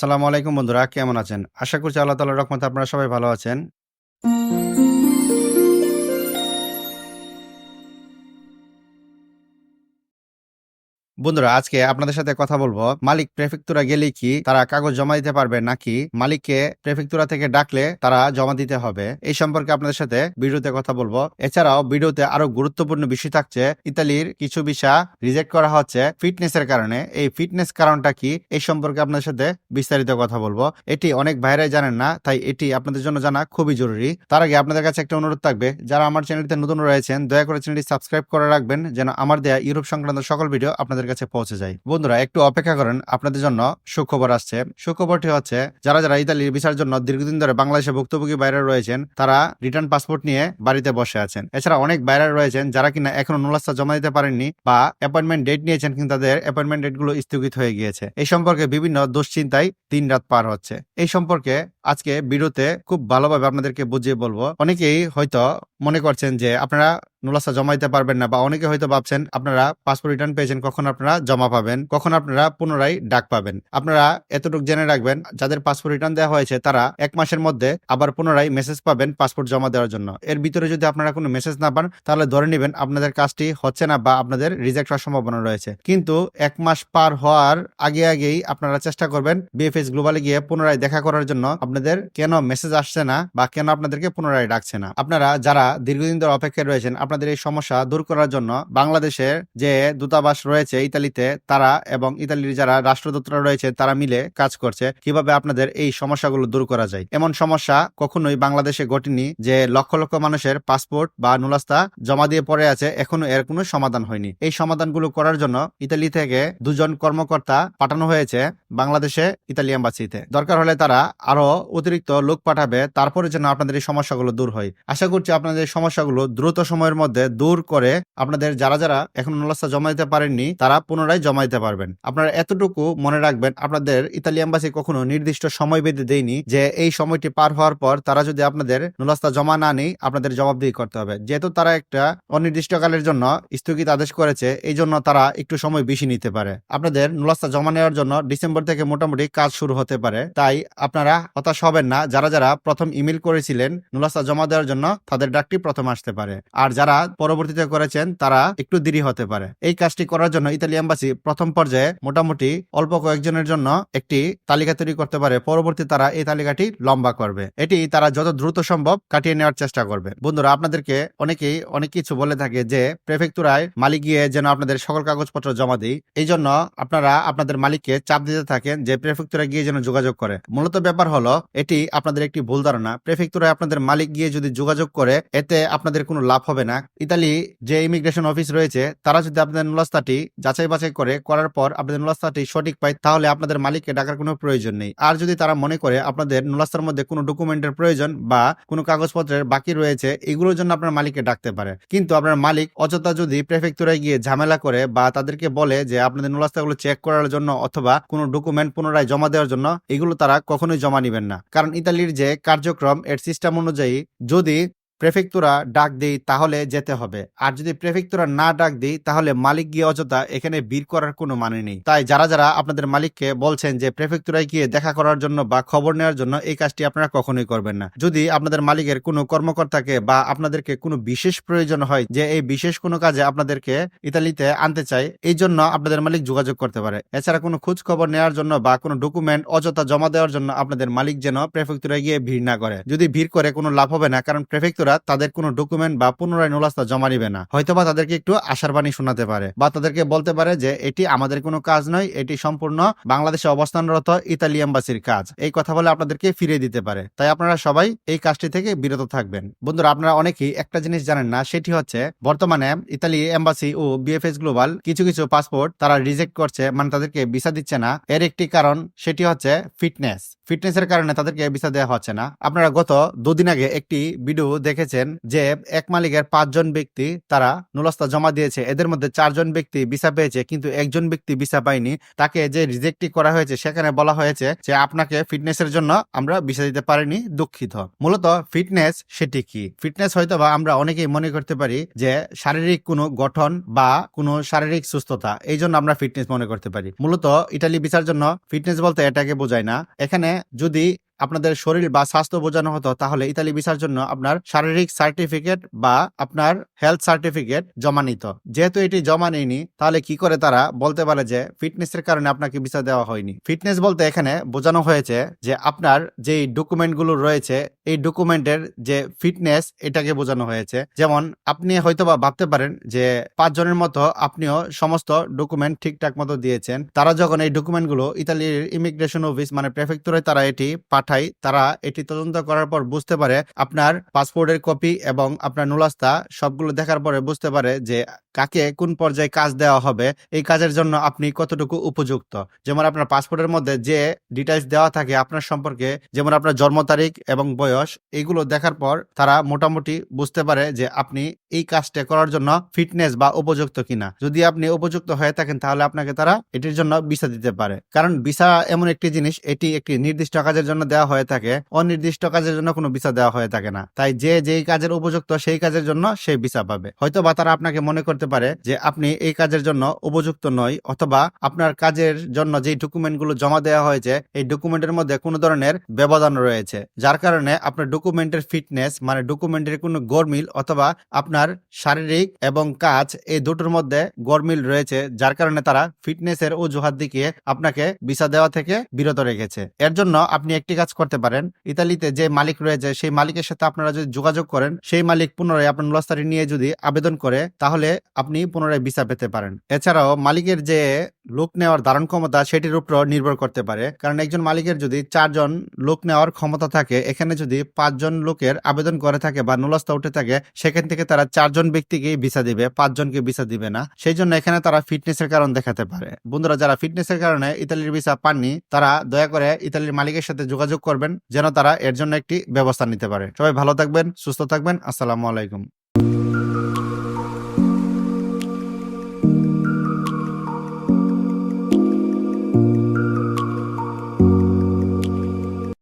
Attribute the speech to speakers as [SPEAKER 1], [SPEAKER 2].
[SPEAKER 1] আসসালামু আলাইকুম বন্ধুরা কেমন আছেন? আশা করছি আল্লাহ তালা রকমতে আপনারা সবাই ভালো আছেন। বন্ধুরা, আজকে আপনাদের সাথে কথা বলব। মালিক প্রেফেক্তুরা গেলে কি তারা কাগজ জমা দিতে পারবে নাকি মালিককে প্রেফেক্তুরা থেকে ডাকলে তারা জমা দিতে হবে? এই সম্পর্কে আপনাদের সাথে ভিডিওতে কথা বলব। এছাড়াও ভিডিওতে আরও গুরুত্বপূর্ণ বিষয় থাকছে, ইতালির কিছু ভিসা রিজেক্ট করা হচ্ছে ফিটনেসের কারণে। এই ফিটনেস কারণটা কি? এই সম্পর্কে আপনাদের সাথে বিস্তারিত কথা বলব। এটি অনেক ভাইরাই জানেন না, তাই এটি আপনাদের জন্য জানা খুবই জরুরি। তার আগে আপনাদের কাছে একটা অনুরোধ থাকবে, যারা আমার চ্যানেলটিতে নতুন রয়েছেন, দয়া করে চ্যানেলটি সাবস্ক্রাইব করে রাখবেন, যেন আমার দেয়া ইউরোপ সংক্রান্ত সকল ভিডিও আপনাদের কাছে পৌঁছে যায় বন্ধুরা, একটু অপেক্ষা করেন, আপনাদের জন্য সুখবর আসছে। সুখবরটি হচ্ছে, যারা যারা ইতালির ভিসার জন্য দীর্ঘদিন ধরে বাংলাদেশে ভুক্তভোগী বাইরে রয়েছেন, তারা রিটার্ন পাসপোর্ট নিয়ে বাড়িতে বসে আছেন। এছাড়া অনেক বাইরে রয়েছেন যারা কিনা এখনও নুলাস্তা জমা দিতে পারেননি বা অ্যাপয়েন্টমেন্ট ডেট নিয়েছেন, কিন্তু তাদের অ্যাপয়েন্টমেন্ট ডেটগুলো স্থগিত হয়ে গিয়েছে। এই সম্পর্কে বিভিন্ন দুশ্চিন্তায় দিন রাত পার হচ্ছে। এই সম্পর্কে আজকে ভিডিওতে খুব ভালোভাবে আপনাদেরকে বুঝিয়ে বলব। অনেকেই হয়তো মনে করছেন যে আপনারা নুলাসা জমা দিতে পারবেন না, বা অনেকে হয়তো ভাবছেন, আপনারা পাসপোর্ট রিটার্ন পেয়েছেন, কখন আপনারা জমা পাবেন, কখন আপনারা পুনরায় ডাক পাবেন। আপনারা এতটুকু জেনে রাখবেন, যাদের পাসপোর্ট রিটার্ন দেওয়া হয়েছে, তারা এক মাসের মধ্যে আবার পুনরায় মেসেজ পাবেন পাসপোর্ট জমা দেওয়ার জন্য। এর ভিতরে যদি আপনারা কোনো মেসেজ না পান, তাহলে ধরে নেবেন আপনাদের কাজটি হচ্ছে না, বা আপনাদের রিজেক্ট হওয়ার সম্ভাবনা রয়েছে। কিন্তু এক মাস পার হওয়ার আগে আগেই আপনারা চেষ্টা করবেন বিএফএস গ্লোবালে গিয়ে পুনরায় দেখা করার জন্য আপনাদের কেন মেসেজ আসছে না, বা কেন আপনাদেরকে পুনরায় ডাকছে না। আপনারা যারা দীর্ঘদিন ধরে অপেক্ষায় রয়েছেন আপনাদের এই সমস্যা দূর করার জন্য বাংলাদেশের যে দূতাবাস রয়েছে ইতালিতে, তারা এবং ইতালির যারা রাষ্ট্রদূতরা রয়েছে, তারা মিলে কাজ করছে কীভাবে আপনাদের এই সমস্যাগুলো দূর করা যায়। এমন সমস্যা কখনোই বাংলাদেশে ঘটেনি যে লক্ষ লক্ষ মানুষের পাসপোর্ট বা নুলাস্তা জমা দিয়ে পড়ে আছে, এখনও এর কোনো সমাধান হয়নি। এই সমাধানগুলো করার জন্য ইতালি থেকে দুজন কর্মকর্তা পাঠানো হয়েছে বাংলাদেশে ইতালি এম্বাসিতে। দরকার হলে তারা আরও অতিরিক্ত লোক পাঠাবে, তারপরে যেন আপনাদের এই সমস্যাগুলো দূর হয়। আশা করছি আপনাদের সমস্যাগুলো দ্রুত সময়ের মধ্যে দূর করে আপনাদের যারা যারা এখন নলাস্তা জমা দিতে পারেননি, তারা পুনরায় জমা দিতে পারবেন। আপনারা এতটুকু মনে রাখবেন, আপনাদের ইতালি এম্বাসি কখনো নির্দিষ্ট সময় বেঁধে দেয়নি যে এই সময়টি পার হওয়ার পর তারা যদি আপনাদের নলাস্তা জমা না নেই, আপনাদের জবাবদিহি করতে হবে। যেহেতু তারা একটা অনির্দিষ্টকালের জন্য স্থগিত আদেশ করেছে, এই জন্য তারা একটু সময় বেশি নিতে পারে। আপনাদের নলাস্তা জমা নেওয়ার জন্য ডিসেম্বর থেকে মোটামুটি কাজ শুরু হতে পারে, তাই আপনারা হতাশ হবেন না। যারা যারা প্রথম ইমেল করেছিলেন নুলাস্তা জমা দেওয়ার জন্য, তাদের ডাকটি প্রথম আসতে পারে। আর যারা পরবর্তীতে করেছেন, তারা একটু দেরি হতে পারে। এই কাজটি করার জন্য ইতালি এম্বাসি প্রথম পর্যায়ে মোটামুটি অল্প কয়েকজনের জন্য একটি তালিকা তৈরি করতে পারে। পরবর্তী তারা এই তালিকাটি লম্বা করবে। এটি তারা যত দ্রুত সম্ভব কাটিয়ে নেওয়ার চেষ্টা করবে। বন্ধুরা, আপনাদেরকে অনেকেই অনেক কিছু বলে থাকে যে প্রেফেক্টুরায় মালিক গিয়ে যেন আপনাদের সকল কাগজপত্র জমা দিই। এই জন্য আপনারা আপনাদের মালিককে চাপ দিতে থাকেন যে প্রেফেক্টুরা গিয়ে যেন যোগাযোগ করে। মূলত ব্যাপার হলো, এটি আপনাদের একটি ভুল ধারণা। প্রেফেক্টুরায় আপনাদের মালিক গিয়ে যদি যোগাযোগ করে, এতে আপনাদের কোনো লাভ হবে না। ইতালি যে ইমিগ্রেশন অফিস রয়েছে, তারা যদি আপনাদের নুলাস্তাটি যাচাই বাছাই করে, করার পর আপনাদের নুলাস্তাটি সঠিক পায়, তাহলে আপনাদের মালিককে ডাকার কোনো প্রয়োজন নেই। আর যদি তারা মনে করে আপনাদের নুলাস্তার মধ্যে কোনো ডকুমেন্টের প্রয়োজন বা কোনো কাগজপত্রের বাকি রয়েছে, এগুলোর জন্য আপনার মালিককে ডাকতে পারে। কিন্তু আপনার মালিক অযথা যদি প্রেফেক্টুরায় গিয়ে ঝামেলা করে বা তাদেরকে বলে যে আপনাদের নুলাস্তাগুলো চেক করার জন্য অথবা কোনো ডকুমেন্ট পুনরায় জমা দেওয়ার জন্য, এগুলো তারা কখনোই জমা নেবেন না। কারণ ইতালির যে কার্যক্রম, এর সিস্টেম অনুযায়ী যদি প্রেফেক্তুরা ডাক দেই তাহলে যেতে হবে। আর যদি প্রেফেক্তুরা না ডাক দেই তাহলে মালিক গিয়ে অযথা এখানে ভিড় করার কোনো মানে নেই। তাই যারা যারা আপনাদের মালিককে বলছেন যে প্রেফেক্তুরায় গিয়ে দেখা করার জন্য বা খবর নেওয়ার জন্য এই কাজটি আপনারা কখনোই করবেন না। যদি আপনাদের মালিকের কোনো কর্মকর্তাকে বা আপনাদেরকে কোনো বিশেষ প্রয়োজন হয় যে এই বিশেষ কোনো কাজে আপনাদেরকে ইতালিতে আনতে চাই এই জন্য আপনাদের মালিক যোগাযোগ করতে পারে। এছাড়া কোনো খোঁজ খবর নেওয়ার জন্য বা কোনো ডকুমেন্ট অযথা জমা দেওয়ার জন্য আপনাদের মালিক যেন প্রেফেক্তুরায় গিয়ে ভিড় না করে। যদি ভিড় করে কোনো লাভ হবে না, কারণ প্রেফেক্তুরা তাদের কোনো ডকুমেন্ট বা পুনরায় নোলাস্তা জমা নিবে না। হয়তোবা তাদেরকে একটু আশার বাণী শোনাতে পারে বা তাদেরকে বলতে পারে যে, এটি আমাদের কোনো কাজ নয়, এটি সম্পূর্ণ বাংলাদেশে অবস্থানরত ইতালি এম্বাসির কাজ। এই কথা বলে আপনাদেরকে ফিরিয়ে দিতে পারে। তাই আপনারা সবাই এই কাজটি থেকে বিরত থাকবেন। বন্ধুরা, আপনারা অনেকেই একটা জিনিস জানেন না, সেটি হচ্ছে বর্তমানে ইতালি এম্বাসি ও বিএফএস গ্লোবাল কিছু কিছু পাসপোর্ট তারা রিজেক্ট করছে মানে তাদেরকে ভিসা দিচ্ছে না। এর একটি কারণ, সেটি হচ্ছে ফিটনেস। ফিটনেসের কারণে তাদেরকে ভিসা দেওয়া হচ্ছে না। আপনারা গত দুদিন আগে একটি ভিডিও দেখে দেখেছেন যে এক মালিকের পাঁচজন ব্যক্তি তারা নুলস্তা জমা দিয়েছে। এদের মধ্যে চারজন ব্যক্তি ভিসা পেয়েছে, কিন্তু একজন ব্যক্তি ভিসা পায়নি। তাকে যে রিজেক্টই করা হয়েছে, সেখানে বলা হয়েছে যে আপনাকে ফিটনেসের জন্য আমরা ভিসা দিতে পারিনি, দুঃখিত। মূলত ফিটনেস সেটি কি? ফিটনেস হয়তো বা আমরা অনেকেই মনে করতে পারি যে শারীরিক কোনো গঠন বা কোনো শারীরিক সুস্থতা, এই জন্য আমরা ফিটনেস মনে করতে পারি। মূলত ইটালি ভিসার জন্য ফিটনেস বলতে এটাকে বোঝায় না। এখানে যদি আপনাদের শরীর বা স্বাস্থ্য বোঝানো হতো, তাহলে ইতালি ভিসার জন্য আপনার শারীরিক সার্টিফিকেট বা আপনার হেলথ সার্টিফিকেট জমা নিত। যেহেতু এটি জমা নেয়নি, তাহলে কি করে তারা বলতে পারে যে ফিটনেসের কারণে আপনাকে ভিসা দেওয়া হয়নি? ফিটনেস বলতে এখানে বোঝানো হয়েছে যে আপনার যেই ডকুমেন্টগুলো রয়েছে, এই ডকুমেন্টের যে ফিটনেস, এটাকে বোঝানো হয়েছে। যেমন আপনি হয়তোবা ভাবতে পারেন যে পাঁচজনের মতো আপনিও সমস্ত ডকুমেন্ট ঠিকঠাক মতো দিয়েছেন। তারা যখন এই ডকুমেন্টগুলো ইতালির ইমিগ্রেশন অফিস মানে প্রেফেক্টরে তারা এটি পাঠায় তারা এটি তদন্ত করার পর বুঝতে পারে আপনার পাসপোর্টের কপি এবং আপনার নুলাস্তা সবগুলো দেখার পরে বুঝতে পারে যে কাকে কোন পর্যায়ে কাজ দেওয়া হবে। এই কাজের জন্য আপনি কতটুকু উপযুক্ত? যেমন আপনার পাসপোর্টের মধ্যে যে ডিটেলস দেওয়া থাকে আপনার সম্পর্কে, যেমন আপনার জন্ম তারিখ এবং বয়স, এগুলো দেখার পর তারা মোটামুটি বুঝতে পারে যে আপনি এই কাজটা করার জন্য ফিটনেস বা উপযুক্ত কিনা। যদি আপনি উপযুক্ত হয়ে থাকেন, তাহলে আপনাকে তারা এটির জন্য ভিসা দিতে পারে। কারণ ভিসা এমন একটি জিনিস, এটি একটি নির্দিষ্ট কাজের জন্য দেওয়া হয়ে থাকে, অনির্দিষ্ট কাজের জন্য কোনো ভিসা দেওয়া হয়ে থাকে না। তাই যে যেই কাজের উপযুক্ত সেই কাজের জন্য সেই ভিসা পাবে। হয়তো বা তারা আপনাকে মনে করতে পারে যে আপনি এই কাজের জন্য উপযুক্ত নয় অথবা আপনার কাজের জন্য যে ডকুমেন্টগুলো জমা দেওয়া হয়েছে, এই ডকুমেন্টের মধ্যে কোনো ধরনের ব্যবধান রয়েছে। যার কারণে আপনার ডকুমেন্টের ফিটনেস মানে ডকুমেন্টের কোনো গরমিল অথবা আপনার শারীরিক এবং কাজ, এই দুটোর মধ্যে গরমিল রয়েছে, যার কারণে তারা ফিটনেস ফিটনেসের অজুহাত দিকে আপনাকে ভিসা দেওয়া থেকে বিরত রেখেছে। এর জন্য আপনি একটি কাজ করতে পারেন। ইতালিতে যে মালিক রয়েছে, সেই মালিকের সাথে আপনারা যদি যোগাযোগ করেন, সেই মালিক পুনরায় আপনার নুলাস্তারি নিয়ে যদি আবেদন করে, তাহলে আপনি পুনরায় ভিসা পেতে পারেন। এছাড়াও মালিকের যে লোক নেওয়ার ধারণ ক্ষমতা, সেটির উপর নির্ভর করতে পারে। কারণ একজন মালিকের যদি চারজন লোক নেওয়ার ক্ষমতা থাকে, এখানে যদি পাঁচজন লোকের আবেদন করে থাকে বা নুলাস্তা উঠে থাকে, সেখান থেকে তারা চারজন ব্যক্তিকেই ভিসা দিবে, পাঁচজনকে ভিসা দিবে না। সেই জন্য এখানে তারা ফিটনেসের কারণ দেখাতে পারে। বন্ধুরা, যারা ফিটনেসের কারণে ইতালির ভিসা পাননি, তারা দয়া করে ইতালির মালিকের সাথে যোগাযোগ করবেন যেন তারা এর জন্য একটি ব্যবস্থা নিতে পারে। সবাই ভালো থাকবেন, সুস্থ থাকবেন। আসসালামু আলাইকুম।